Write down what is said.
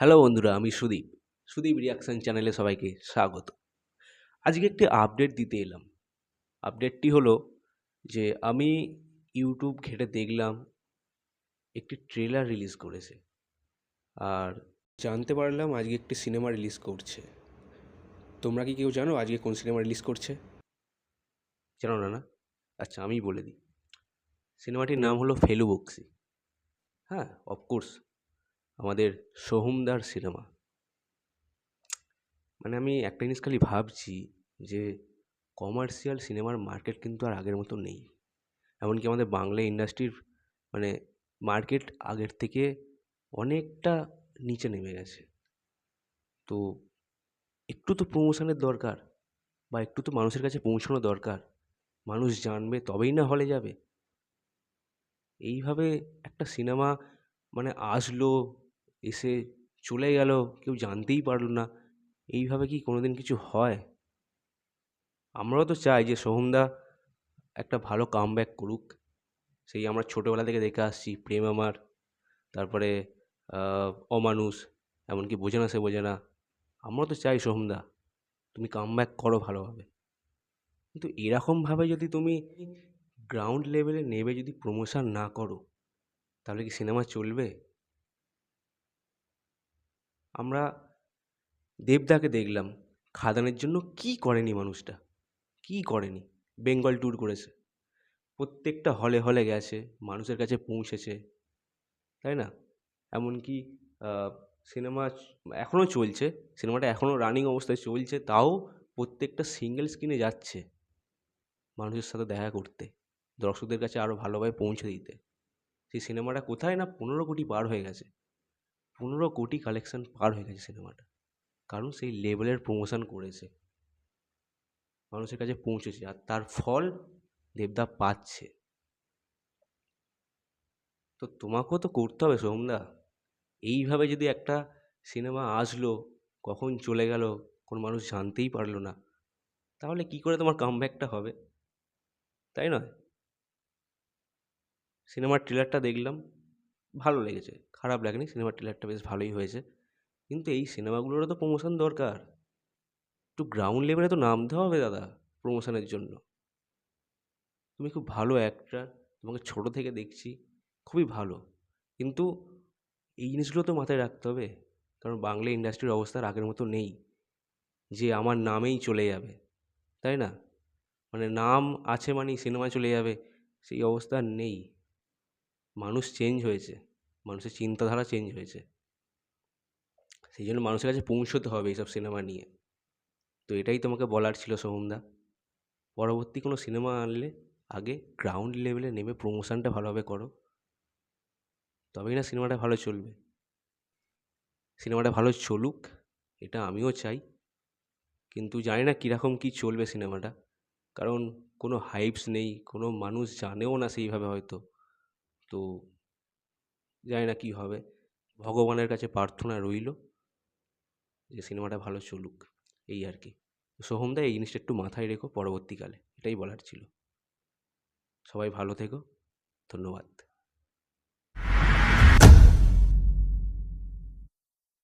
Hello বন্ধুরা, আমি Sudip. Sudip reaction চ্যানেলে সবাইকে স্বাগত। আজকে একটি আপডেট দিতে এলাম। আপডেটটি হলো যে, আমি ইউটিউব ঘেটে দেখলাম একটি ট্রেলার রিলিজ করেছে। আর জানতে পারলাম আজকে একটি সিনেমা রিলিজ করছে। তোমরা কি কেউ জানো আজকে কোন সিনেমা রিলিজ করছে? জানো না না? আচ্ছা আমি বলে দিই। সিনেমাটির নাম হলো ফেলু বক্সি হ্যাঁ অফকোর্স আমাদের সোহমদার সিনেমা। মানে আমি একটা জিনিস খালি ভাবছি যে, কমার্শিয়াল সিনেমার মার্কেট কিন্তু আর আগের মতো নেই। এমনকি আমাদের বাংলা ইন্ডাস্ট্রির মানে মার্কেট আগের থেকে অনেকটা নিচে নেমে গেছে। তো একটু তো প্রমোশনের দরকার বা একটু তো মানুষের কাছে পৌঁছানো দরকার। মানুষ জানবে তবেই না হলে যাবে। এইভাবে একটা সিনেমা মানে আসলো এসে চলে গেল, কেউ জানতেই পারল না। এইভাবে কি কোনো দিন কিছু হয়? আমরাও তো চাই যে সোহমদা একটা ভালো কাম ব্যাক করুক। সেই আমরা ছোটোবেলা থেকে দেখে আসছি, প্রেম আমার, তারপরে অমানুষ, এমনকি বোঝে না সে বোঝে না। আমরাও তো চাই সোহমদা তুমি কাম ব্যাক করো ভালোভাবে। কিন্তু এরকমভাবে যদি তুমি গ্রাউন্ড লেভেলে নেবে, যদি প্রমোশন না করো, তাহলে কি সিনেমা চলবে? আমরা দেবদাকে দেখলাম, খাদানের জন্য কী করেনি মানুষটা? কী করেনি? বেঙ্গল ট্যুর করেছে। প্রত্যেকটা হলে হলে গেছে, মানুষের কাছে পৌঁছেছে, তাই না? এমনকি সিনেমা এখনও চলছে সিনেমাটা এখনও রানিং অবস্থায় চলছে, তাও প্রত্যেকটা সিঙ্গেল স্ক্রিনে যাচ্ছে, মানুষের সাথে দেখা করতে, দর্শকদের কাছে আরও ভালোভাবে পৌঁছে দিতে। সেই সিনেমাটা কোথায় না পনেরো কোটি পার হয়ে গেছে। পনেরো কোটি কালেকশান পার হয়ে গেছে সিনেমাটা কারণ সেই লেভেলের প্রমোশন করেছে। মানুষের কাছে পৌঁছেছে আর তার ফল দেবদা পাচ্ছে। তো তোমাকেও তো করতে হবে সোমদা। এইভাবে যদি একটা সিনেমা আসলো, কখন চলে গেল, কোনো মানুষ জানতেই পারল না, তাহলে কী করে তোমার কামব্যাকটা হবে? তাই নয়? সিনেমার ট্রেলারটা দেখলাম ভালো লেগেছে। খারাপ লাগেনি, সিনেমার ট্রেলারটা বেশ ভালোই হয়েছে। কিন্তু এই সিনেমাগুলোরও তো প্রমোশন দরকার। একটু গ্রাউন্ড লেভেলে তো নামতে হবে দাদা প্রমোশনের জন্য। তুমি খুব ভালো অ্যাক্টর তোমাকে ছোটো থেকে দেখছি, খুবই ভালো। কিন্তু এই জিনিসগুলো তো মাথায় রাখতে হবে। কারণ বাংলা ইন্ডাস্ট্রির অবস্থা আগের মতো নেই। যে আমার নামেই চলে যাবে, তাই না? মানে নাম আছে মানেই সিনেমা চলে যাবে, সেই অবস্থা নেই। মানুষ চেঞ্জ হয়েছে, মানুষের চিন্তাধারা চেঞ্জ হয়েছে। সেই জন্য মানুষের কাছে পৌঁছতে হবে এইসব সিনেমা নিয়ে। তো এটাই তোমাকে বলার ছিল সোহমদা পরবর্তী কোনো সিনেমা আনলে আগে গ্রাউন্ড লেভেলে নেমে প্রমোশনটা ভালোভাবে করো। তবেই না সিনেমাটা ভালো চলবে। সিনেমাটা ভালো চলুক, এটা আমিও চাই। কিন্তু জানি না কীরকম কী চলবে সিনেমাটা কারণ কোনো হাইপস নেই, কোনো মানুষ জানেও না সেইভাবে হয়তো। তো জানি না কী হবে। ভগবানের কাছে প্রার্থনা রইল যে সিনেমাটা ভালো চলুক, এই আর কি। সোহমদা এই জিনিসটা একটু মাথায় রেখো, পরবর্তীকালে এটাই বলার ছিল। সবাই ভালো থেকো, ধন্যবাদ।